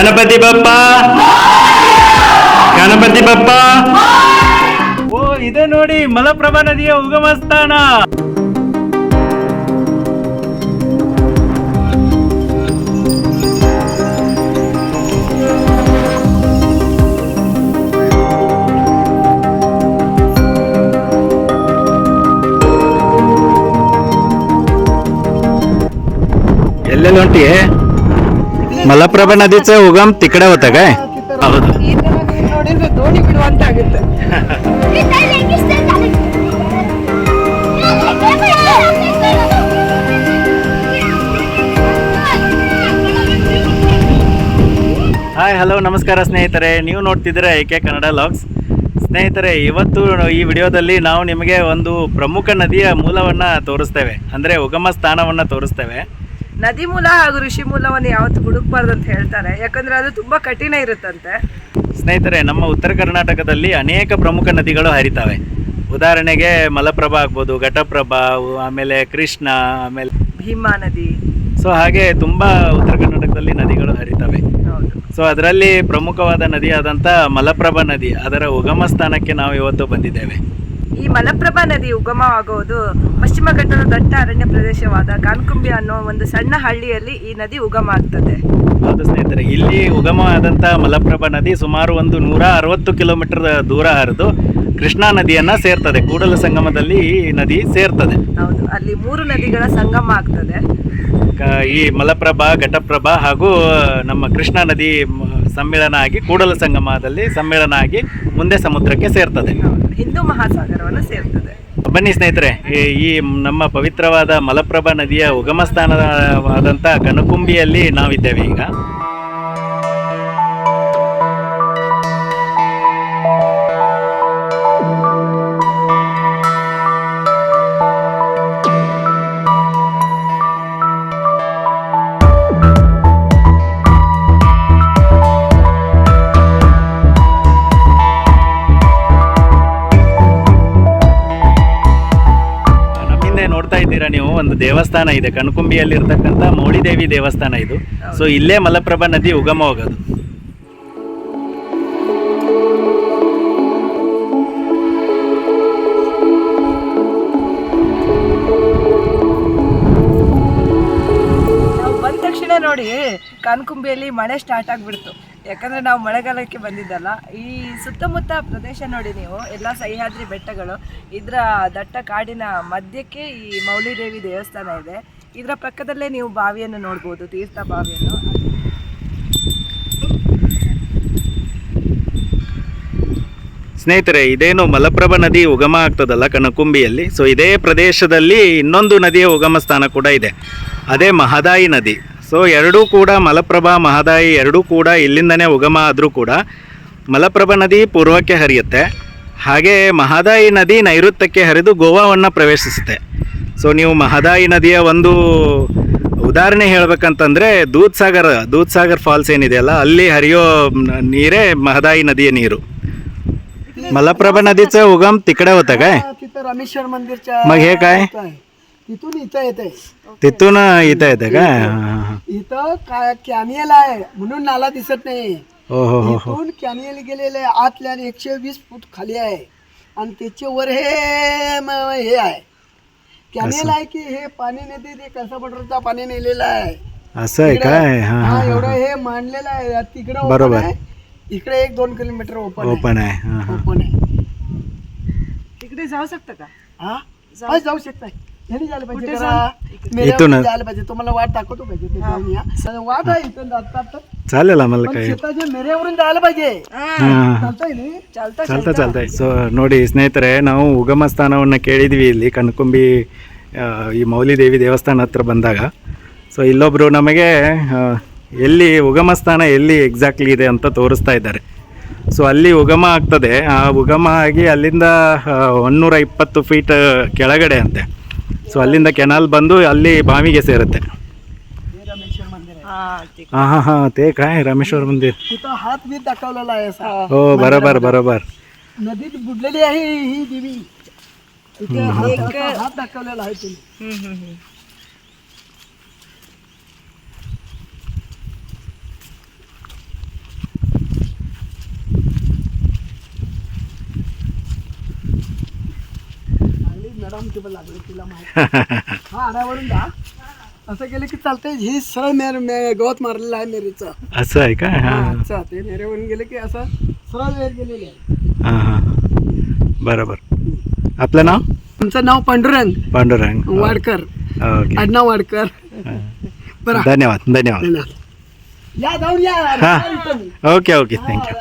ಗಣಪತಿ ಬಪ್ಪ. ಗಣಪತಿ ಬಪ್ಪ. ಓ ಇದೆ ನೋಡಿ ಮಲಪ್ರಭಾ ನದಿಯ ಉಗಮ ಸ್ಥಾನ ಎಲ್ಲೆಲ್ಲ ಹೊಂಟಿ ಮಲಪ್ರಭಾ ನದೀचं ಉಗಮ್ ತಿಕಡೆ होतं ಹಾಯ್ ಹಲೋ ನಮಸ್ಕಾರ ಸ್ನೇಹಿತರೆ. ನೀವು ನೋಡ್ತಿದ್ರೆ ಏಕೆ ಕನ್ನಡ ಲಾಗ್ಸ್ ಸ್ನೇಹಿತರೆ ಇವತ್ತು ಈ ವಿಡಿಯೋದಲ್ಲಿ ನಾವು ನಿಮಗೆ ಒಂದು ಪ್ರಮುಖ ನದಿಯ ಮೂಲವನ್ನು ತೋರಿಸ್ತೇವೆ. ಅಂದರೆ ಉಗಮ ಸ್ಥಾನವನ್ನು ತೋರಿಸ್ತೇವೆ. ನದಿ ಮೂಲ ಹಾಗೂ ಋಷಿ ಮೂಲವನ್ನು ಯಾವತ್ತು ಹುಡುಕ್ಬಾರ್ದು ಅಂತ ಹೇಳ್ತಾರೆ. ಯಾಕಂದ್ರೆ ಅದು ತುಂಬಾ ಕಠಿಣ ಇರುತ್ತಂತೆ. ಸ್ನೇಹಿತರೆ ನಮ್ಮ ಉತ್ತರ ಕರ್ನಾಟಕದಲ್ಲಿ ಅನೇಕ ಪ್ರಮುಖ ನದಿಗಳು ಹರಿತಾವೆ. ಉದಾಹರಣೆಗೆ ಮಲಪ್ರಭಾ ಆಗ್ಬೋದು ಘಟಪ್ರಭಾ ಆಮೇಲೆ ಕೃಷ್ಣ ಆಮೇಲೆ ಭೀಮಾ ನದಿ. ಸೊ ಹಾಗೆ ತುಂಬಾ ಉತ್ತರ ಕರ್ನಾಟಕದಲ್ಲಿ ನದಿಗಳು ಹರಿತವೆ. ಸೊ ಅದರಲ್ಲಿ ಪ್ರಮುಖವಾದ ನದಿಯಾದಂಥ ಮಲಪ್ರಭಾ ನದಿ ಅದರ ಉಗಮ ಸ್ಥಾನಕ್ಕೆ ನಾವು ಇವತ್ತು ಬಂದಿದ್ದೇವೆ. ಈ ಮಲಪ್ರಭಾ ನದಿ ಉಗಮವಾಗುವುದು ಪಶ್ಚಿಮ ಘಟ್ಟದ ದಟ್ಟ ಅರಣ್ಯ ಪ್ರದೇಶವಾದ ಕಾನ್ಕುಂಬಿ ಅನ್ನೋ ಒಂದು ಸಣ್ಣ ಹಳ್ಳಿಯಲ್ಲಿ ಈ ನದಿ ಉಗಮ ಆಗ್ತದೆ. ಹೌದು ಸ್ನೇಹಿತರೆ, ಇಲ್ಲಿ ಉಗಮ ಆದಂತಹ ಮಲಪ್ರಭಾ ನದಿ ಸುಮಾರು ಒಂದು ನೂರ ಅರವತ್ತು ಕಿಲೋಮೀಟರ್ ದೂರ ಹರಿದು ಕೃಷ್ಣಾ ನದಿಯನ್ನ ಸೇರ್ತದೆ. ಕೂಡಲ ಸಂಗಮದಲ್ಲಿ ಈ ನದಿ ಸೇರ್ತದೆ. ಹೌದು ಅಲ್ಲಿ ಮೂರು ನದಿಗಳ ಸಂಗಮ ಆಗ್ತದೆ. ಕ- ಈ ಮಲಪ್ರಭಾ ಘಟಪ್ರಭಾ ಹಾಗೂ ನಮ್ಮ ಕೃಷ್ಣಾ ನದಿ ಸಮ್ಮೇಳನ ಸಮ್ಮಿಳನ ಆಗಿ ಕೂಡಲ ಸಂಗಮದಲ್ಲಿ ಸಮ್ಮೇಳನ ಆಗಿ ಮುಂದೆ ಸಮುದ್ರಕ್ಕೆ ಸೇರ್ತದೆ. ಹೌದು ಹಿಂದೂ ಮಹಾಸಾಗರವನ್ನು ಸೇರ್ತದೆ. ಬನ್ನಿ ಸ್ನೇಹಿತರೆ ಈ- ಈ ನಮ್ಮ ಪವಿತ್ರವಾದ ಮಲಪ್ರಭಾ ನದಿಯ ಉಗಮ ಸ್ಥಾನವಾದಂಥ ಕನಕುಂಬಿಯಲ್ಲಿ ನಾವಿದ್ದೇವೆ ಈಗ. ನೀವು ಒಂದು ದೇವಸ್ಥಾನ ಇದೆ ಕನಕುಂಬಿಯಲ್ಲಿ ಇರ್ತಕ್ಕಂಥ ಮೌಳಿದೇವಿ ದೇವಸ್ಥಾನ ಇದು. ಸೊ ಇಲ್ಲೇ ಮಲಪ್ರಭಾ ನದಿ ಉಗಮ ಹೋಗೋದು. ನಾವು ಬಂದ ತಕ್ಷಣ ನೋಡಿ ಕಣ್ಕುಂಬಿಯಲ್ಲಿ ಮಳೆ ಸ್ಟಾರ್ಟ್ ಆಗಿಬಿಡ್ತು. ಯಾಕಂದ್ರೆ ನಾವು ಮಳೆಗಾಲಕ್ಕೆ ಬಂದಿದ್ದಲ್ಲ, ಈ ಸುತ್ತಮುತ್ತ ಪ್ರದೇಶ ನೋಡಿ ನೀವು, ಎಲ್ಲ ಸಹ್ಯಾದ್ರಿ ಬೆಟ್ಟಗಳು, ಇದರ ದಟ್ಟ ಕಾಡಿನ ಮಧ್ಯಕ್ಕೆ ಈ ಮೌಲಿದೇವಿ ದೇವಸ್ಥಾನ ಇದೆ. ಇದರ ಪಕ್ಕದಲ್ಲೇ ನೀವು ಬಾವಿಯನ್ನು ನೋಡ್ಬೋದು, ತೀರ್ಥ ಬಾವಿಯನ್ನು. ಸ್ನೇಹಿತರೆ, ಇದೇನು ಮಲಪ್ರಭಾ ನದಿ ಉಗಮ ಆಗ್ತದಲ್ಲ ಕಣಕುಂಬಿಯಲ್ಲಿ ಸೊ ಇದೇ ಪ್ರದೇಶದಲ್ಲಿ ಇನ್ನೊಂದು ನದಿಯ ಉಗಮ ಸ್ಥಾನ ಕೂಡ ಇದೆ. ಅದೇ ಮಹದಾಯಿ ನದಿ. ಸೊ ಎರಡೂ ಕೂಡ ಮಲಪ್ರಭಾ ಮಹದಾಯಿ ಎರಡೂ ಕೂಡ ಇಲ್ಲಿಂದನೇ ಉಗಮ ಆದರೂ ಕೂಡ ಮಲಪ್ರಭಾ ನದಿ ಪೂರ್ವಕ್ಕೆ ಹರಿಯುತ್ತೆ ಹಾಗೆ ಮಹದಾಯಿ ನದಿ ನೈಋತ್ಯಕ್ಕೆ ಹರಿದು ಗೋವಾವನ್ನು ಪ್ರವೇಶಿಸುತ್ತೆ ಸೊ ನೀವು ಮಹದಾಯಿ ನದಿಯ ಒಂದು ಉದಾಹರಣೆ ಹೇಳ್ಬೇಕಂತಂದ್ರೆ ದೂದ್ ಸಾಗರ್ ದೂದ್ ಸಾಗರ್ ಫಾಲ್ಸ್ ಏನಿದೆಯಲ್ಲ ಅಲ್ಲಿ ಹರಿಯೋ ನ- ನೀರೇ ಮಹದಾಯಿ नदीय ನೀರು मलप्रभा नदीचं उगम तिकडे होतं काय तिथं रामेश्वर मंदिरच्या मग हे काय तिथून इथं येते तिथून इथं येतं काय हा, हा, हा. इथं काय कॅनियल आहे म्हणून नाला दिसत नाही. हो हो हो हो. इथून कॅनियल गेलेले आहे. आतल्या एकशे वीस फूट खाली आहे. आणि त्याच्या वर हे म- हे आहे. कॅनियल आहे की हे पाणी नेते ते कसा बटरचा पाणी नेलेलं आहे. असं आहे काय? हा हा हा एवढं हे मांडलेलं आहे. तिकडे बरोबर. आहे. इकडे एक दोन किलोमीटर ओपन आहे. ओपन आहे. हा हा. ओपन आहे. तिकडे जाऊ शकतं का? हा? हा, जाऊ शकताय. यांनी जायला पाहिजे कुठे जरा इथूनच. मेल्यावर जायला पाहिजे तुम्हाला वाट दाखवतो पाहिजे ते जाऊन या तर वाट आहे इथून जातात तर. चालेल आम्हाला पण काय शेताच्या मेऱ्यावरून जायला पाहिजे ಹಾ ಹಾ चालतंय नी ಚಾಲ್ತಾ ಚಾಲ್ತಾ ಚಾಲ್ತಾ ಸೊ ನೋಡಿ ಸ್ನೇಹಿತರೆ ನಾವು ಉಗಮ ಸ್ಥಾನವನ್ನು ಕೇಳಿದ್ವಿ ಇಲ್ಲಿ ಕನಕುಂಬಿ ಆ, ಈ ಮೌಲಿದೇವಿ ದೇವಸ್ಥಾನ ಹತ್ರ ಬಂದಾಗ ಸೊ ಇಲ್ಲೊಬ್ಬರು ನಮಗೆ ಆ, ಎಲ್ಲಿ ಉಗಮ ಸ್ಥಾನ ಎಲ್ಲಿ ಎಕ್ಸಾಕ್ಟ್ಲಿ ಇದೆ ಅಂತ ತೋರಿಸ್ತಾ ಇದ್ದಾರೆ ಸೊ ಅಲ್ಲಿ ಉಗಮ ಆಗ್ತದೆ ಆ ಉಗಮ ಆಗಿ ಅಲ್ಲಿಂದ ಒನ್ನೂರ ಇಪ್ಪತ್ತು ಫೀಟ್ ಕೆಳಗಡೆ ಅಂತೆ ಸೊ ಅಲ್ಲಿಂದ ಕೆನಾಲ್ ಬಂದು ಅಲ್ಲಿ ಬಾವಿಗೆ ಸೇರುತ್ತೆ हे रामेश्वर मंदिर आहे हा ते हां हां हां ते काय रामेश्वर मंदिर तिथं हात बीत दाखवलेला आहे असा हो बरोबर बरोबर नदीत बुडलेली आहे ही देवी तिथे हात असा हात दाखवलेला आहे तुम्ही हम्म, हम्म, हम्म. असं केलं की चालतंय. ही सरळ मेर मे- गवत मारलेलं आहे मेरीचं. असं आहे का? अच्छा. ते मेरेवरून गेले की असं सरळ वेळ गेलेले आहे. बरोबर. आपलं नाव? तुमचं नाव पांडुरंग. पांडुरंग. हो. वाडकर. अण्णा वाडकर. बरं. धन्यवाद धन्यवाद. या जाऊन या. Okay okay. थँक्यू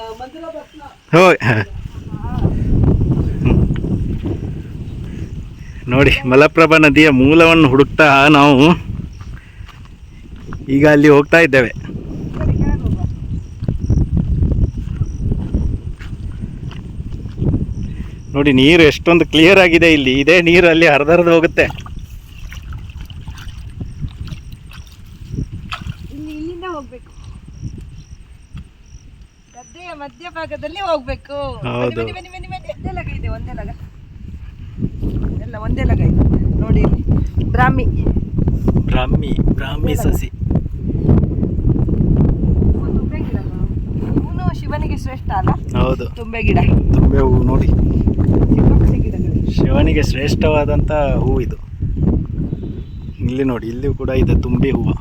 हो. ನೋಡಿ ಮಲಪ್ರಭಾ ನದಿಯ ಮೂಲವನ್ನು ಹುಡುಕ್ತಾ ನಾವು ಈಗ ಅಲ್ಲಿ ಹೋಗ್ತಾ ಇದ್ದೇವೆ. ನೋಡಿ ನೀರು ಎಷ್ಟೊಂದು ಕ್ಲಿಯರ್ ಆಗಿದೆ ಇಲ್ಲಿ. ಇದೇ ನೀರು ಅಲ್ಲಿ ಹರಿದರ್ದು ಹೋಗುತ್ತೆ. ಇಲ್ಲಿ ಇಲ್ಲಿಂದ ಹೋಗ್ಬೇಕು. ಗದ್ದೆಯ ಮಧ್ಯಭಾಗದಲ್ಲಿ ಹೋಗ್ಬೇಕು. ಹೌದು. ಬನ್ನಿ, ಬನ್ನಿ, ಬನ್ನಿ, ಬನ್ನಿ. ಒಂದೇ ಲಗ ಇದೆ ನೋಡಿ ಇಲ್ಲಿ. ಬ್ರಾಹ್ಮಿ. ಬ್ರಾಹ್ಮಿ ಬ್ರಾಹ್ಮಿ ಸಸಿ. ಶಿವನಿಗೆ ಶ್ರೇಷ್ಠ ಅಲ್ಲ? ಹೌದು. ತುಂಬೆ ಗಿಡ. ತುಂಬೆ ಹೂವು ನೋಡಿ. ಶಿವನಿಗೆ ಶ್ರೇಷ್ಠವಾದಂಥ ಹೂವು ಇದು. ಇಲ್ಲಿ ನೋಡಿ ಇಲ್ಲಿಯೂ ಕೂಡ ಇದೆ ತುಂಬಿ ಹೂವು.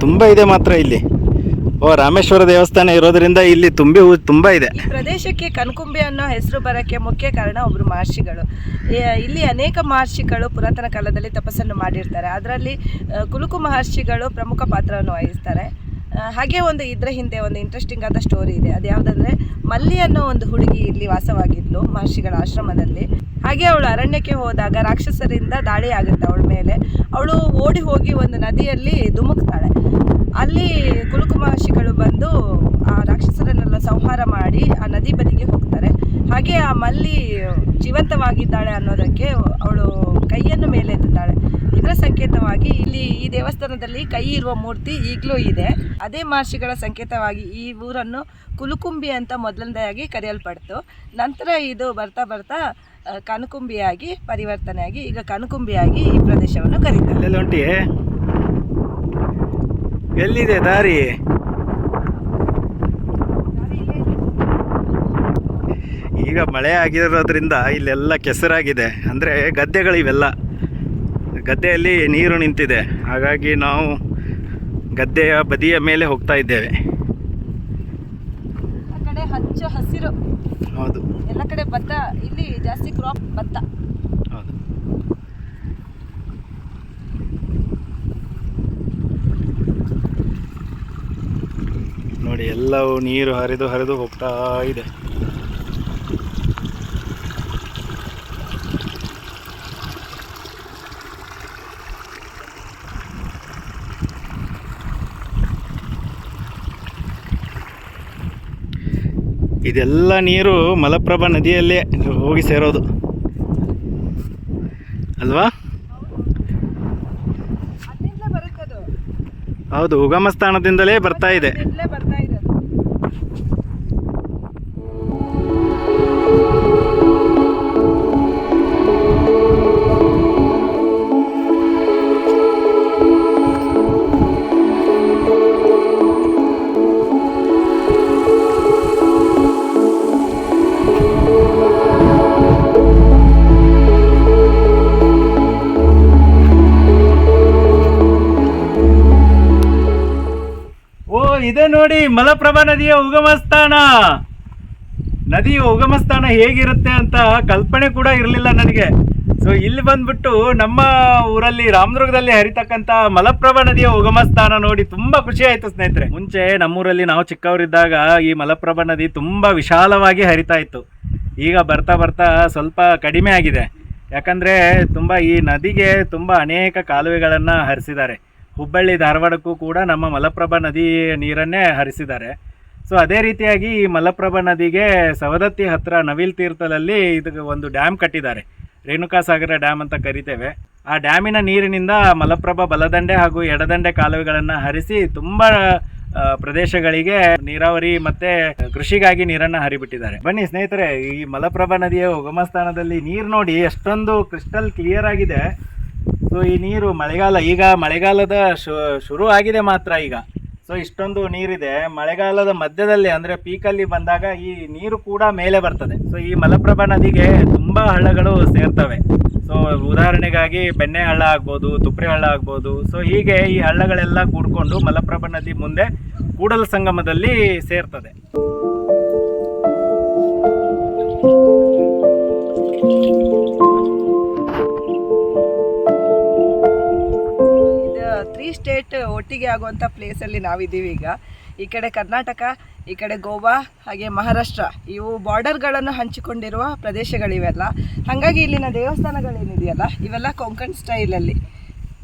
ತುಂಬ ಇದೆ ಮಾತ್ರ ಇಲ್ಲಿ. ಓ, ರಾಮೇಶ್ವರ ದೇವಸ್ಥಾನ ಇರೋದ್ರಿಂದ ಇಲ್ಲಿ ತುಂಬಿ ತುಂಬಾ ತುಂಬ ಇದೆ. ಈ ಪ್ರದೇಶಕ್ಕೆ ಕನಕುಂಬೆ ಅನ್ನೋ ಹೆಸರು ಬರೋಕ್ಕೆ ಮುಖ್ಯ ಕಾರಣ ಒಬ್ಬರು ಮಹರ್ಷಿಗಳು. ಇಲ್ಲಿ ಅನೇಕ ಮಹರ್ಷಿಗಳು ಪುರಾತನ ಕಾಲದಲ್ಲಿ ತಪಸ್ಸನ್ನು ಮಾಡಿರ್ತಾರೆ. ಅದರಲ್ಲಿ ಕುಲುಕು ಮಹರ್ಷಿಗಳು ಪ್ರಮುಖ ಪಾತ್ರವನ್ನು ವಹಿಸ್ತಾರೆ. ಹಾಗೆ ಒಂದು ಇದ್ರ ಹಿಂದೆ ಒಂದು ಇಂಟ್ರೆಸ್ಟಿಂಗ್ ಆದ ಸ್ಟೋರಿ ಇದೆ. ಅದು ಯಾವುದಂದ್ರೆ, ಮಲ್ಲಿ ಅನ್ನೋ ಒಂದು ಹುಡುಗಿ ಇಲ್ಲಿ ವಾಸವಾಗಿದ್ಲು ಮಹರ್ಷಿಗಳ ಆಶ್ರಮದಲ್ಲಿ. ಹಾಗೆ ಅವಳು ಅರಣ್ಯಕ್ಕೆ ಹೋದಾಗ ರಾಕ್ಷಸರಿಂದ ದಾಳಿ ಆಗುತ್ತೆ ಅವಳ ಮೇಲೆ. ಅವಳು ಓಡಿ ಹೋಗಿ ಒಂದು ನದಿಯಲ್ಲಿ ಧುಮುಕ್ತಾಳೆ. ಅಲ್ಲಿ ಕುಲುಕು ಮಹರ್ಷಿಗಳು ಬಂದು ಆ ರಾಕ್ಷಸರನ್ನೆಲ್ಲ ಸಂಹಾರ ಮಾಡಿ ಆ ನದಿ ಬದಿಗೆ ಹೋಗ್ತಾರೆ. ಹಾಗೆ ಆ ಮಲ್ಲಿ ಜೀವಂತವಾಗಿದ್ದಾಳೆ ಅನ್ನೋದಕ್ಕೆ ಅವಳು ಕೈಯನ್ನು ಮೇಲೆ ಎತ್ತಿದ್ದಾಳೆ ಇದರ ಸಂಕೇತವಾಗಿ ಇಲ್ಲಿ ಈ ದೇವಸ್ಥಾನದಲ್ಲಿ ಕೈ ಇರುವ ಮೂರ್ತಿ ಈಗಲೂ ಇದೆ. ಅದೇ ಮಹರ್ಷಿಗಳ ಸಂಕೇತವಾಗಿ ಈ ಊರನ್ನು ಕುಲುಕುಂಬಿ ಅಂತ ಮೊದಲನೇದಾಗಿ ಕರೆಯಲ್ಪಡ್ತು. ನಂತರ ಇದು ಬರ್ತಾ ಬರ್ತಾ ಕನಕುಂಬಿಯಾಗಿ, ಪರಿವರ್ತನೆಯಾಗಿ, ಈಗ ಕನಕುಂಬಿಯಾಗಿ ಈ ಪ್ರದೇಶವನ್ನು ಕರೀತಾರೆ. ಎಲ್ಲಿದೆ ದಾರಿ? ಈಗ ಮಳೆ ಆಗಿರೋದ್ರಿಂದ ಇಲ್ಲೆಲ್ಲ ಕೆಸರಾಗಿದೆ. ಅಂದರೆ ಗದ್ದೆಗಳಿವೆಲ್ಲ. ಗದ್ದೆಯಲ್ಲಿ ನೀರು ನಿಂತಿದೆ. ಹಾಗಾಗಿ ನಾವು ಗದ್ದೆಯ ಬದಿಯ ಮೇಲೆ ಹೋಗ್ತಾ ಇದ್ದೇವೆ. ಹಚ್ಚ ಹಸಿರು. ಹೌದು. ಎಲ್ಲ ಕಡೆ ಭತ್ತ ಇಲ್ಲಿ ಜಾಸ್ತಿ ಕ್ರಾಪ್ ಭತ್ತ ಹೌದು ನೋಡಿ ಎಲ್ಲವೂ ನೀರು ಹರಿದು ಹರಿದು ಹೋಗ್ತಾ ಇದೆ. ಇದೆಲ್ಲ ನೀರು ಮಲಪ್ರಭಾ ನದಿಯಲ್ಲೇ ಹೋಗಿ ಸೇರೋದು. ಅಲ್ವಾ? ಹೌದು. ಉಗಮ ಸ್ಥಾನದಿಂದಲೇ ಬರ್ತಾ ಇದೆ. ನೋಡಿ ಮಲಪ್ರಭಾ ನದಿಯ ಉಗಮ ಸ್ಥಾನ ನದಿಯ ಉಗಮ ಸ್ಥಾನ ಹೇಗಿರುತ್ತೆ ಅಂತ ಕಲ್ಪನೆ ಕೂಡ ಇರಲಿಲ್ಲ ನನಗೆ. ಸೊ ಇಲ್ಲಿ ಬಂದ್ಬಿಟ್ಟು ನಮ್ಮ ಊರಲ್ಲಿ, ರಾಮದುರ್ಗದಲ್ಲಿ ಹರಿತಕ್ಕಂತ ಮಲಪ್ರಭಾ ನದಿಯ ಉಗಮ ಸ್ಥಾನ ನೋಡಿ ತುಂಬಾ ಖುಷಿ ಆಯ್ತು ಸ್ನೇಹಿತರೆ. ಮುಂಚೆ ನಮ್ಮೂರಲ್ಲಿ ನಾವು ಚಿಕ್ಕವರಿದ್ದಾಗ ಈ ಮಲಪ್ರಭಾ ನದಿ ತುಂಬಾ ವಿಶಾಲವಾಗಿ ಹರಿತಾ ಇತ್ತು. ಈಗ ಬರ್ತಾ ಬರ್ತಾ ಸ್ವಲ್ಪ ಕಡಿಮೆ ಆಗಿದೆ. ಯಾಕಂದ್ರೆ ತುಂಬಾ ಈ ನದಿಗೆ ತುಂಬಾ ಅನೇಕ ಕಾಲುವೆಗಳನ್ನು ಹರಿಸಿದ್ದಾರೆ. ಹುಬ್ಬಳ್ಳಿ ಧಾರವಾಡಕ್ಕೂ ಕೂಡ ನಮ್ಮ ಮಲಪ್ರಭಾ ನದಿ ನೀರನ್ನೇ ಹರಿಸಿದ್ದಾರೆ. ಸೊ ಅದೇ ರೀತಿಯಾಗಿ ಈ ಮಲಪ್ರಭಾ ನದಿಗೆ ಸವದತ್ತಿ ಹತ್ರ ನವಿಲ್ ತೀರ್ಥದಲ್ಲಿ ಇದಕ್ಕೆ ಒಂದು ಡ್ಯಾಮ್ ಕಟ್ಟಿದ್ದಾರೆ. ರೇಣುಕಾ ಸಾಗರ ಡ್ಯಾಮ್ ಅಂತ ಕರಿತೇವೆ. ಆ ಡ್ಯಾಮಿನ ನೀರಿನಿಂದ ಮಲಪ್ರಭಾ ಬಲದಂಡೆ ಹಾಗೂ ಎಡದಂಡೆ ಕಾಲುವೆಗಳನ್ನು ಹರಿಸಿ ತುಂಬ ಪ್ರದೇಶಗಳಿಗೆ ನೀರಾವರಿ ಮತ್ತೆ ಕೃಷಿಗಾಗಿ ನೀರನ್ನ ಹರಿಬಿಟ್ಟಿದ್ದಾರೆ. ಬನ್ನಿ ಸ್ನೇಹಿತರೆ, ಈ ಮಲಪ್ರಭಾ ನದಿಯ ಉಗಮ ಸ್ಥಾನದಲ್ಲಿ ನೀರು ನೋಡಿ ಎಷ್ಟೊಂದು ಕ್ರಿಸ್ಟಲ್ ಕ್ಲಿಯರ್ ಆಗಿದೆ. ಸೊ ಈ ನೀರು ಮಳೆಗಾಲ, ಈಗ ಮಳೆಗಾಲದ ಶುರು ಆಗಿದೆ ಮಾತ್ರ ಈಗ. ಸೊ ಇಷ್ಟೊಂದು ನೀರಿದೆ. ಮಳೆಗಾಲದ ಮಧ್ಯದಲ್ಲಿ ಅಂದರೆ ಪೀಕಲ್ಲಿ ಬಂದಾಗ ಈ ನೀರು ಕೂಡ ಮೇಲೆ ಬರ್ತದೆ. ಸೊ ಈ ಮಲಪ್ರಭಾ ನದಿಗೆ ತುಂಬ ಹಳ್ಳಗಳು ಸೇರ್ತವೆ. ಸೊ ಉದಾಹರಣೆಗಾಗಿ ಬೆಣ್ಣೆ ಹಳ್ಳ ಆಗ್ಬೋದು, ತುಪ್ರಿ ಹಳ್ಳ ಆಗ್ಬೋದು. ಸೊ ಹೀಗೆ ಈ ಹಳ್ಳಗಳೆಲ್ಲ ಕೂಡ್ಕೊಂಡು ಮಲಪ್ರಭಾ ನದಿ ಮುಂದೆ ಕೂಡಲ ಸಂಗಮದಲ್ಲಿ ಸೇರ್ತದೆ. ತ್ರೀ ಸ್ಟೇಟ್ ಒಟ್ಟಿಗೆ ಆಗುವಂಥ ಪ್ಲೇಸಲ್ಲಿ ನಾವಿದ್ದೀವಿ ಈಗ. ಈ ಕಡೆ ಕರ್ನಾಟಕ ಈ ಕಡೆ ಗೋವಾ ಹಾಗೆ ಮಹಾರಾಷ್ಟ್ರ ಇವು ಬಾರ್ಡರ್ಗಳನ್ನು ಹಂಚಿಕೊಂಡಿರುವ ಪ್ರದೇಶಗಳಿವೆಲ್ಲ. ಹಾಗಾಗಿ ಇಲ್ಲಿನ ದೇವಸ್ಥಾನಗಳೇನಿದೆಯಲ್ಲ ಇವೆಲ್ಲ ಕೊಂಕಣ್ ಸ್ಟೈಲಲ್ಲಿ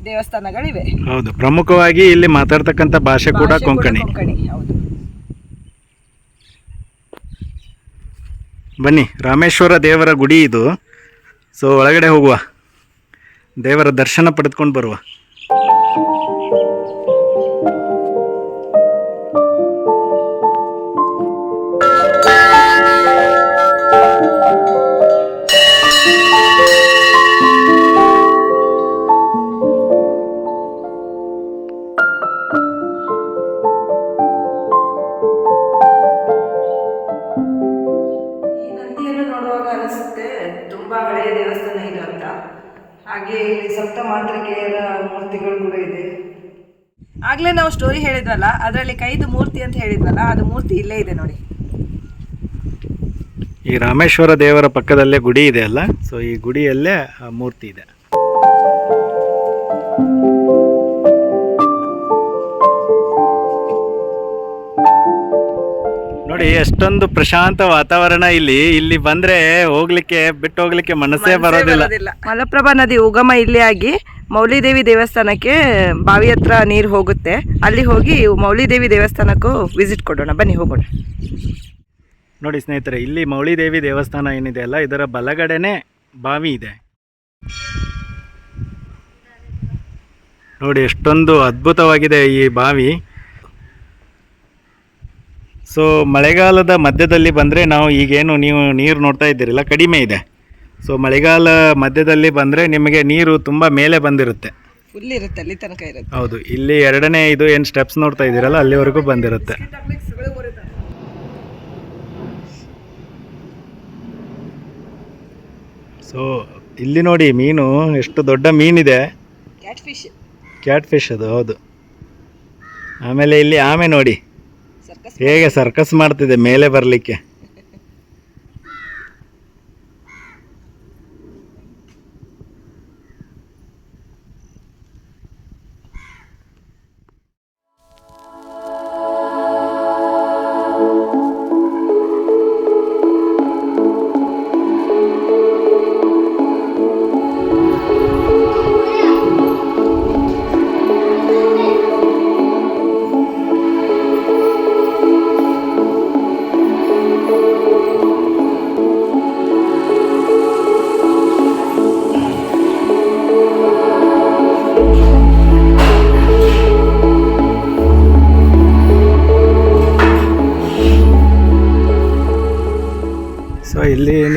ದೇವಸ್ಥಾನಗಳಿವೆ. ಹೌದು ಪ್ರಮುಖವಾಗಿ ಇಲ್ಲಿ ಮಾತಾಡ್ತಕ್ಕಂಥ ಭಾಷೆ ಕೂಡ ಕೊಂಕಣಿ ಕೊಂಕಣಿ ಹೌದು. ಬನ್ನಿ ರಾಮೇಶ್ವರ ದೇವರ ಗುಡಿ ಇದು. ಸೊ ಒಳಗಡೆ ಹೋಗುವ. ದೇವರ ದರ್ಶನ ಪಡೆದುಕೊಂಡು ಬರುವ. ಮಾತೃಕೆಯರ ಮೂರ್ತಿಗಳು ಕೂಡ ಇದೆ. ಆಗ್ಲೇ ನಾವು ಸ್ಟೋರಿ ಹೇಳಿದ್ವಲ್ಲ ಅದರಲ್ಲಿ ಕೈದು ಮೂರ್ತಿ ಅಂತ ಹೇಳಿದ್ವಲ್ಲ ಅದು ಮೂರ್ತಿ ಇಲ್ಲೇ ಇದೆ ನೋಡಿ. ಈ ರಾಮೇಶ್ವರ ದೇವರ ಪಕ್ಕದಲ್ಲೇ ಗುಡಿ ಇದೆ ಅಲ್ಲ ಸೊ ಈ ಗುಡಿಯಲ್ಲೇ ಆ ಮೂರ್ತಿ ಇದೆ. ನೋಡಿ ಎಷ್ಟೊಂದು ಪ್ರಶಾಂತ ವಾತಾವರಣ ಇಲ್ಲಿ. ಇಲ್ಲಿ ಬಂದ್ರೆ ಹೋಗ್ಲಿಕ್ಕೆ ಬಿಟ್ಟು ಹೋಗ್ಲಿಕ್ಕೆ ಮನಸ್ಸೇ ಬರೋದಿಲ್ಲ. ಮಲಪ್ರಭಾ ನದಿ ಉಗಮ ಇಲ್ಲಿ ಆಗಿ ಮೌಲಿದೇವಿ ದೇವಸ್ಥಾನಕ್ಕೆ ಬಾವಿ ಹತ್ರ ನೀರು ಹೋಗುತ್ತೆ. ಅಲ್ಲಿ ಹೋಗಿ ಮೌಲಿದೇವಿ ದೇವಸ್ಥಾನಕ್ಕೂ ವಿಸಿಟ್ ಕೊಡೋಣ. ಬನ್ನಿ ಹೋಗೋಣ. ನೋಡಿ ಸ್ನೇಹಿತರೆ ಇಲ್ಲಿ ಮೌಳಿದೇವಿ ದೇವಸ್ಥಾನ ಏನಿದೆ ಅಲ್ಲ ಇದರ ಬಲಗಡೆನೆ ಬಾವಿ ಇದೆ. ನೋಡಿ ಎಷ್ಟೊಂದು ಅದ್ಭುತವಾಗಿದೆ ಈ ಬಾವಿ. ಸೊ ಮಳೆಗಾಲದ ಮಧ್ಯದಲ್ಲಿ ಬಂದರೆ ನಾವು ಈಗೇನು ನೀವು ನೀರು ನೋಡ್ತಾ ಇದ್ದೀರಲ್ಲ ಕಡಿಮೆ ಇದೆ. ಸೊ ಮಳೆಗಾಲ ಮಧ್ಯದಲ್ಲಿ ಬಂದರೆ ನಿಮಗೆ ನೀರು ತುಂಬ ಮೇಲೆ ಬಂದಿರುತ್ತೆ. ಫುಲ್ ಇರುತ್ತೆ ಅಲ್ಲಿ ತನಕ ಇರುತ್ತೆ. ಹೌದು ಇಲ್ಲಿ ಎರಡನೇ ಇದು ಏನು ಸ್ಟೆಪ್ಸ್ ನೋಡ್ತಾ ಇದ್ದೀರಲ್ಲ ಅಲ್ಲಿವರೆಗೂ ಬಂದಿರುತ್ತೆ. ಸೊ ಇಲ್ಲಿ ನೋಡಿ ಮೀನು ಎಷ್ಟು ದೊಡ್ಡ ಮೀನಿದೆ. ಕ್ಯಾಟ್ ಫಿಶ್ ಕ್ಯಾಟ್ ಫಿಶ್ ಅದು ಹೌದು. ಆಮೇಲೆ ಇಲ್ಲಿ ಆಮೆ ನೋಡಿ. ಹೇಗೆ ಸರ್ಕಸ್ ಮಾಡ್ತಿದೆ ಮೇಲೆ ಬರಲಿಕ್ಕೆ?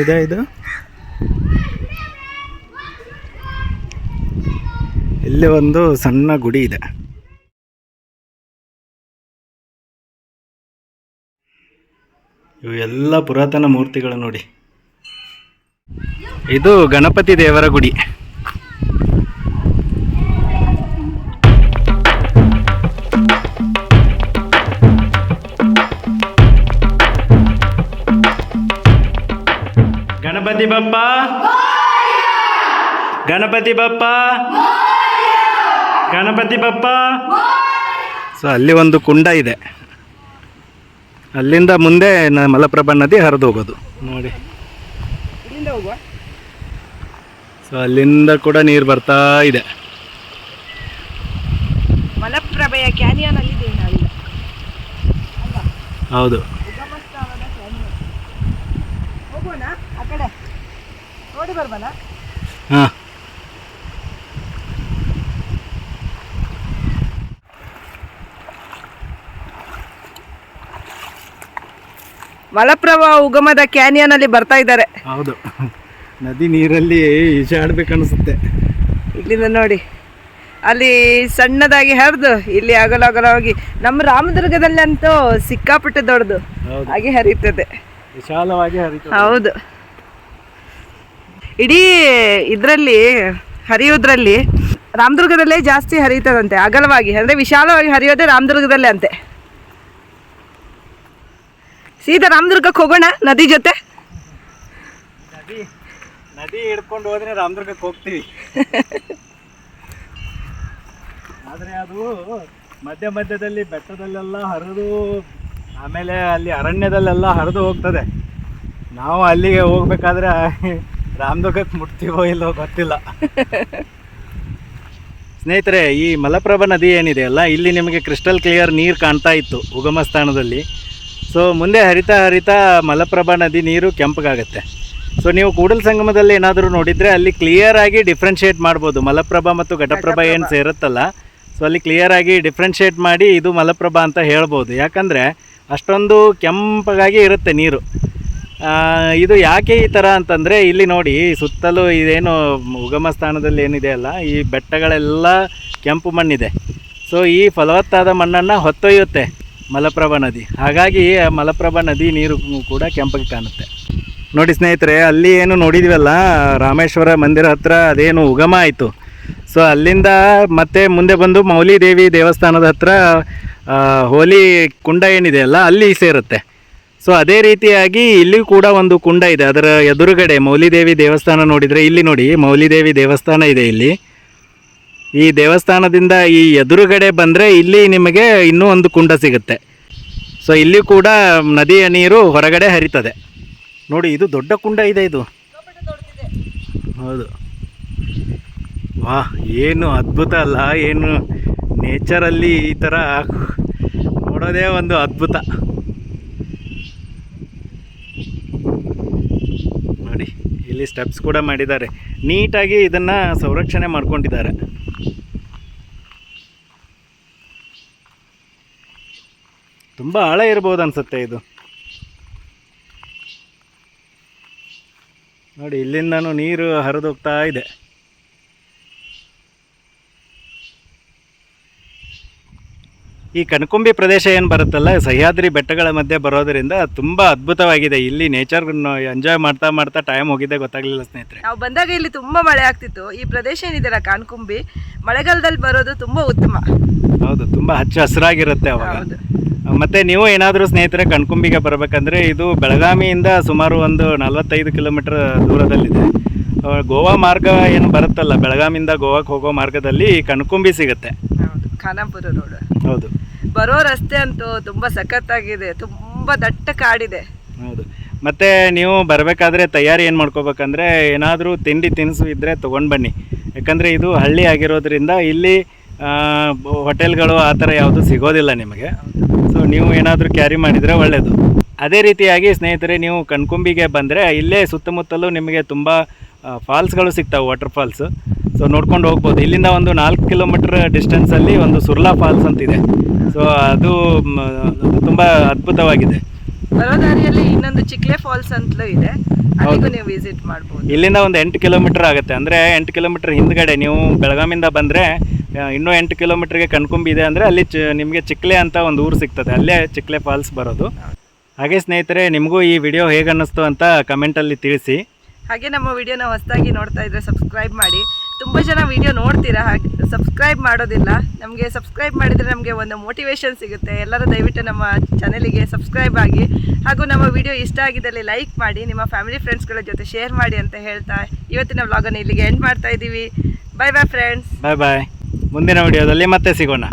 ಏನಿದೆ ಇದು? ಇಲ್ಲಿ ಒಂದು ಸಣ್ಣ ಗುಡಿ ಇದೆ. ಇವು ಎಲ್ಲ ಪುರಾತನ ಮೂರ್ತಿಗಳು ನೋಡಿ. ಇದು ಗಣಪತಿ ದೇವರ ಗುಡಿ. ಗಣಪತಿ ಬಪ್ಪ? ಗಣಪತಿ ಬಪ್ಪ? ಗಣಪತಿ ಬಪ್ಪ? ಸೊ ಅಲ್ಲಿ ಒಂದು ಕುಂಡ ಇದೆ. ಅಲ್ಲಿಂದ ಮುಂದೆ ಮಲಪ್ರಭಾ ನದಿ ಹರಿದು ಹೋಗೋದು. ನೋಡಿ. ಸೊ ಅಲ್ಲಿಂದ ಕೂಡ ನೀರು ಬರ್ತಾ ಇದೆ. ಮಲಪ್ರಭೆಯ ಕ್ಯಾನಿಯನ್ ಹೌದು. ಹೋಗೋಣ ಆ ಕಡೆ. ನೋಡಿ ಬರ್ಬಲ್ಲ? ಹಾಂ. ಮಲಪ್ರಭಾ ಉಗಮದ ಕ್ಯಾನಿಯನ್ ಅಲ್ಲಿ ಬರ್ತಾ ಇದ್ದಾರೆ. ಹೌದು. ನದಿ ನೀರಲ್ಲಿ ಈಜಾಡ್ಬೇಕನ್ನಿಸುತ್ತೆ. ಇಲ್ಲಿಂದ ನೋಡಿ. ಅಲ್ಲಿ ಸಣ್ಣದಾಗಿ ಹರಿದು ಇಲ್ಲಿ ಅಗಲ ಅಗಲವಾಗಿ ನಮ್ಮ ರಾಮದುರ್ಗದಲ್ಲಂತೂ ಸಿಕ್ಕಾಪಟ್ಟೆ ದೊಡ್ಡದು. ಹೌದು. ಹಾಗೆ ಹರಿತದೆ ವಿಶಾಲವಾಗಿ ಹರಿತು ಹೌದು. ಇಡೀ ಇದರಲ್ಲಿ, ಹರಿಯೋದ್ರಲ್ಲಿ ರಾಮದುರ್ಗದಲ್ಲೇ ಜಾಸ್ತಿ ಹರಿಯುತ್ತದಂತೆ ಅಗಲವಾಗಿ. ಅಂದರೆ ವಿಶಾಲವಾಗಿ ಹರಿಯೋದೇ ರಾಮದುರ್ಗದಲ್ಲೇ ಅಂತೆ. ಸೀದಾ ರಾಮದುರ್ಗಕ್ಕೆ ಹೋಗೋಣ, ನದಿ ಜೊತೆ? ನದಿ ನದಿ ಹಿಡ್ಕೊಂಡು ಹೋದ್ರೆ ರಾಮದುರ್ಗಕ್ಕೆ ಹೋಗ್ತೀವಿ. ಆದರೆ ಅದು ಮಧ್ಯ ಮಧ್ಯದಲ್ಲಿ ಬೆಟ್ಟದಲ್ಲೆಲ್ಲ ಹರಿದು, ಆಮೇಲೆ ಅಲ್ಲಿ ಅರಣ್ಯದಲ್ಲೆಲ್ಲ ಹರಿದು ಹೋಗ್ತದೆ. ನಾವು ಅಲ್ಲಿಗೆ ಹೋಗ್ಬೇಕಾದ್ರೆ ರಾಮದುರ್ಗಕ್ಕೆ ಮುಟ್ತೀವೋ ಇಲ್ಲೋ ಗೊತ್ತಿಲ್ಲ. ಸ್ನೇಹಿತರೆ ಈ ಮಲಪ್ರಭಾ ನದಿ ಏನಿದೆ ಅಲ್ಲ ಇಲ್ಲಿ ನಿಮಗೆ ಕ್ರಿಸ್ಟಲ್ ಕ್ಲಿಯರ್ ನೀರು ಕಾಣ್ತಾ ಇತ್ತು ಉಗಮ ಸ್ಥಾನದಲ್ಲಿ. ಸೊ ಮುಂದೆ ಹರಿತಾ ಹರಿತಾ ಮಲಪ್ರಭಾ ನದಿ ನೀರು ಕೆಂಪಗಾಗುತ್ತೆ. ಸೊ ನೀವು ಕೂಡಲ ಸಂಗಮದಲ್ಲಿ ಏನಾದರೂ ನೋಡಿದರೆ ಅಲ್ಲಿ ಕ್ಲಿಯರ್ ಆಗಿ ಡಿಫ್ರೆನ್ಷಿಯೇಟ್ ಮಾಡ್ಬೋದು. ಮಲಪ್ರಭಾ ಮತ್ತು ಘಟಪ್ರಭಾ ಏನು ಸೇರುತ್ತಲ್ಲ ಸೊ ಅಲ್ಲಿ ಕ್ಲಿಯರ್ ಆಗಿ ಡಿಫ್ರೆನ್ಷಿಯೇಟ್ ಮಾಡಿ ಇದು ಮಲಪ್ರಭಾ ಅಂತ ಹೇಳ್ಬೋದು. ಯಾಕಂದರೆ ಅಷ್ಟೊಂದು ಕೆಂಪಗಾಗಿ ಇರುತ್ತೆ ನೀರು. ಇದು ಯಾಕೆ ಈ ಥರ ಅಂತಂದರೆ ಇಲ್ಲಿ ನೋಡಿ ಸುತ್ತಲೂ ಇದೇನು ಉಗಮ ಸ್ಥಾನದಲ್ಲಿ ಏನಿದೆ ಅಲ್ಲ, ಈ ಬೆಟ್ಟಗಳೆಲ್ಲ ಕೆಂಪು ಮಣ್ಣಿದೆ. ಸೊ ಈ ಫಲವತ್ತಾದ ಮಣ್ಣನ್ನು ಹೊತ್ತೊಯ್ಯುತ್ತೆ ಮಲಪ್ರಭಾ ನದಿ. ಹಾಗಾಗಿ ಮಲಪ್ರಭಾ ನದಿ ನೀರು ಕೂಡ ಕೆಂಪಗೆ ಕಾಣುತ್ತೆ. ನೋಡಿ ಸ್ನೇಹಿತರೆ, ಅಲ್ಲಿ ಏನು ನೋಡಿದ್ವಲ್ಲ, ರಾಮೇಶ್ವರ ಮಂದಿರ ಹತ್ರ ಅದೇನು ಉಗಮ ಆಯಿತು. ಸೊ ಅಲ್ಲಿಂದ ಮತ್ತೆ ಮುಂದೆ ಬಂದು ಮೌಲಿ ದೇವಿ ದೇವಸ್ಥಾನದ ಹತ್ರ ಹೋಲಿ ಕುಂಡ ಏನಿದೆ ಅಲ್ಲ, ಅಲ್ಲಿ ಸೇರುತ್ತೆ. ಸೊ ಅದೇ ರೀತಿಯಾಗಿ ಇಲ್ಲಿ ಕೂಡ ಒಂದು ಕುಂಡ ಇದೆ. ಅದರ ಎದುರುಗಡೆ ಮೌಲಿದೇವಿ ದೇವಸ್ಥಾನ ನೋಡಿದರೆ ಇಲ್ಲಿ ನೋಡಿ, ಮೌಲಿದೇವಿ ದೇವಸ್ಥಾನ ಇದೆ ಇಲ್ಲಿ. ಈ ದೇವಸ್ಥಾನದಿಂದ ಈ ಎದುರುಗಡೆ ಬಂದರೆ ಇಲ್ಲಿ ನಿಮಗೆ ಇನ್ನೂ ಒಂದು ಕುಂಡ ಸಿಗುತ್ತೆ. ಸೊ ಇಲ್ಲಿ ಕೂಡ ನದಿಯ ನೀರು ಹೊರಗಡೆ ಹರಿತದೆ. ನೋಡಿ, ಇದು ದೊಡ್ಡ ಕುಂಡ ಇದೆ ಇದು. ಹೌದು. ವಾ ಏನು ಅದ್ಭುತ ಅಲ್ಲ, ಏನು ನೇಚರಲ್ಲಿ ಈ ಥರ ನೋಡೋದೇ ಒಂದು ಅದ್ಭುತ ನೋಡಿ ಇಲ್ಲಿ ಸ್ಟೆಪ್ಸ್ ಕೂಡ ಮಾಡಿದ್ದಾರೆ. ನೀಟಾಗಿ ಇದನ್ನು ಸಂರಕ್ಷಣೆ ಮಾಡ್ಕೊಂಡಿದ್ದಾರೆ. ತುಂಬ ಆಳ ಇರ್ಬೋದು ಅನ್ಸುತ್ತೆ ಇದು. ನೋಡಿ, ಇಲ್ಲಿಂದನೂ ನೀರು ಹರಿದೋಗ್ತಾ ಇದೆ. ಈ ಕನಕುಂಬಿ ಪ್ರದೇಶ ಏನು ಬರುತ್ತಲ್ಲ ಸಹ್ಯಾದ್ರಿ ಬೆಟ್ಟಗಳ ಮಧ್ಯೆ ಬರೋದರಿಂದ ತುಂಬ ಅದ್ಭುತವಾಗಿದೆ. ಇಲ್ಲಿ ನೇಚರ್ ಎಂಜಾಯ್ ಮಾಡ್ತಾ ಮಾಡ್ತಾ ಟೈಮ್ ಹೋಗಿದ್ದೆ ಗೊತ್ತಾಗಲಿಲ್ಲ ಸ್ನೇಹಿತರೆ. ನಾವು ಬಂದಾಗ ಇಲ್ಲಿ ತುಂಬಾ ಮಳೆ ಆಗ್ತಿತ್ತು. ಈ ಪ್ರದೇಶ ಏನಿದೆ ಕಾನ್ಕುಂಬಿ ಮಳೆಗಾಲದಲ್ಲಿ ಬರೋದು ತುಂಬಾ ಉತ್ತಮ. ಹೌದು ತುಂಬ ಹಚ್ಚ ಹಸಿರಾಗಿರುತ್ತೆ ಅವಾಗ. ಮತ್ತೆ ನೀವು ಏನಾದರೂ ಸ್ನೇಹಿತರೆ ಕಣ್ಕುಂಬಿಗೆ ಬರಬೇಕಂದ್ರೆ ಇದು ಬೆಳಗಾವಿಯಿಂದ ಸುಮಾರು ಒಂದು ನಲವತ್ತೈದು ಕಿಲೋಮೀಟರ್ ದೂರದಲ್ಲಿದೆ. ಗೋವಾ ಮಾರ್ಗ ಏನು ಬರುತ್ತಲ್ಲ ಬೆಳಗಾವಿಯಿಂದ ಗೋವಾಕ್ಕೆ ಹೋಗೋ ಮಾರ್ಗದಲ್ಲಿ ಕಣ್ಕುಂಬಿ ಸಿಗುತ್ತೆ. ಹೌದು ಖಾನಾಪುರ ರೋಡ್ ಹೌದು. ಬರೋ ರಸ್ತೆ ಅಂತೂ ತುಂಬಾ ಸಖತ್ತಾಗಿದೆ, ತುಂಬಾ ದಟ್ಟ ಕಾಡಿದೆ. ಹೌದು. ಮತ್ತೆ ನೀವು ಬರಬೇಕಾದ್ರೆ ತಯಾರಿ ಏನು ಮಾಡ್ಕೋಬೇಕಂದ್ರೆ ಏನಾದರೂ ತಿಂಡಿ ತಿನಿಸು ಇದ್ದರೆ ತೊಗೊಂಡು ಬನ್ನಿ. ಯಾಕಂದರೆ ಇದು ಹಳ್ಳಿ ಆಗಿರೋದ್ರಿಂದ ಇಲ್ಲಿ ಹೋಟೆಲ್ಗಳು ಆ ಥರ ಯಾವುದು ಸಿಗೋದಿಲ್ಲ ನಿಮಗೆ. ಸೊ ನೀವು ಏನಾದರೂ ಕ್ಯಾರಿ ಮಾಡಿದರೆ ಒಳ್ಳೆಯದು ಅದೇ ರೀತಿಯಾಗಿ ಸ್ನೇಹಿತರೆ, ನೀವು ಕಣ್ಕುಂಬಿಗೆ ಬಂದರೆ ಇಲ್ಲೇ ಸುತ್ತಮುತ್ತಲೂ ನಿಮಗೆ ತುಂಬ ಫಾಲ್ಸ್ಗಳು ಸಿಗ್ತಾವೆ ವಾಟರ್ ಫಾಲ್ಸ್ ಸೊ ನೋಡ್ಕೊಂಡು ಹೋಗ್ಬೋದು. ಇಲ್ಲಿಂದ ಒಂದು ನಾಲ್ಕು ಕಿಲೋಮೀಟರ್ ಡಿಸ್ಟೆನ್ಸಲ್ಲಿ ಒಂದು ಸುರ್ಲಾ ಫಾಲ್ಸ್ ಅಂತಿದೆ ಸೊ ಅದು ತುಂಬ ಅದ್ಭುತವಾಗಿದೆ. ಬರೋದಾರಿಯಲ್ಲಿ ಇನ್ನೊಂದು ಚಿಕ್ಲೆ ಫಾಲ್ಸ್ ಅಂತಲೂ ಇದೆ. ಹೌದು. ನೀವು ವಿಸಿಟ್ ಮಾಡ್ಬೋದು. ಇಲ್ಲಿಂದ ಒಂದು ಎಂಟು ಕಿಲೋಮೀಟರ್ ಆಗುತ್ತೆ. ಅಂದರೆ ಎಂಟು ಕಿಲೋಮೀಟರ್ ಹಿಂದ್ಗಡೆ ನೀವು ಬೆಳಗಾಮಿಂದ ಬಂದರೆ ಇನ್ನೂ ಎಂಟು ಕಿಲೋಮೀಟ್ರಿಗೆ ಕಣ್ಕುಂಬಿ ಇದೆ ಅಂದರೆ ಅಲ್ಲಿ ಚ ನಿಮಗೆ ಚಿಕ್ಲೆ ಅಂತ ಒಂದು ಊರು ಸಿಗ್ತದೆ. ಅಲ್ಲೇ ಚಿಕ್ಲೆ ಫಾಲ್ಸ್ ಬರೋದು. ಹಾಗೆ ಸ್ನೇಹಿತರೆ ನಿಮಗೂ ಈ ವಿಡಿಯೋ ಹೇಗೆ ಅನ್ನಿಸ್ತು ಅಂತ ಕಮೆಂಟಲ್ಲಿ ತಿಳಿಸಿ. ಹಾಗೆ ನಮ್ಮ ವಿಡಿಯೋನ ಹೊಸದಾಗಿ ನೋಡ್ತಾ ಇದ್ರೆ ಸಬ್ಸ್ಕ್ರೈಬ್ ಮಾಡಿ. ತುಂಬ ಜನ ವಿಡಿಯೋ ನೋಡ್ತೀರಾ? ಹಾಗೆ ಸಬ್ಸ್ಕ್ರೈಬ್ ಮಾಡೋದಿಲ್ಲ. ನಮಗೆ ಸಬ್ಸ್ಕ್ರೈಬ್ ಮಾಡಿದರೆ ನಮಗೆ ಒಂದು ಮೋಟಿವೇಶನ್ ಸಿಗುತ್ತೆ. ಎಲ್ಲರೂ ದಯವಿಟ್ಟು ನಮ್ಮ ಚಾನಲಿಗೆ ಸಬ್ಸ್ಕ್ರೈಬ್ ಆಗಿ, ಹಾಗೂ ನಮ್ಮ ವಿಡಿಯೋ ಇಷ್ಟ ಆಗಿದ್ದಲ್ಲಿ ಲೈಕ್ ಮಾಡಿ, ನಿಮ್ಮ ಫ್ಯಾಮಿಲಿ ಫ್ರೆಂಡ್ಸ್ಗಳ ಜೊತೆ ಶೇರ್ ಮಾಡಿ ಅಂತ ಹೇಳ್ತಾ ಇವತ್ತಿನ ವ್ಲಾಗನ್ನು ಇಲ್ಲಿಗೆ ಎಂಡ್ ಮಾಡ್ತಾ ಇದ್ದೀವಿ ಬಾಯ್ ಬಾಯ್ ಫ್ರೆಂಡ್ಸ್ ಬಾಯ್ ಬಾಯ್ ಮುಂದಿನ ವಿಡಿಯೋದಲ್ಲಿ ಮತ್ತೆ ಸಿಗೋಣ.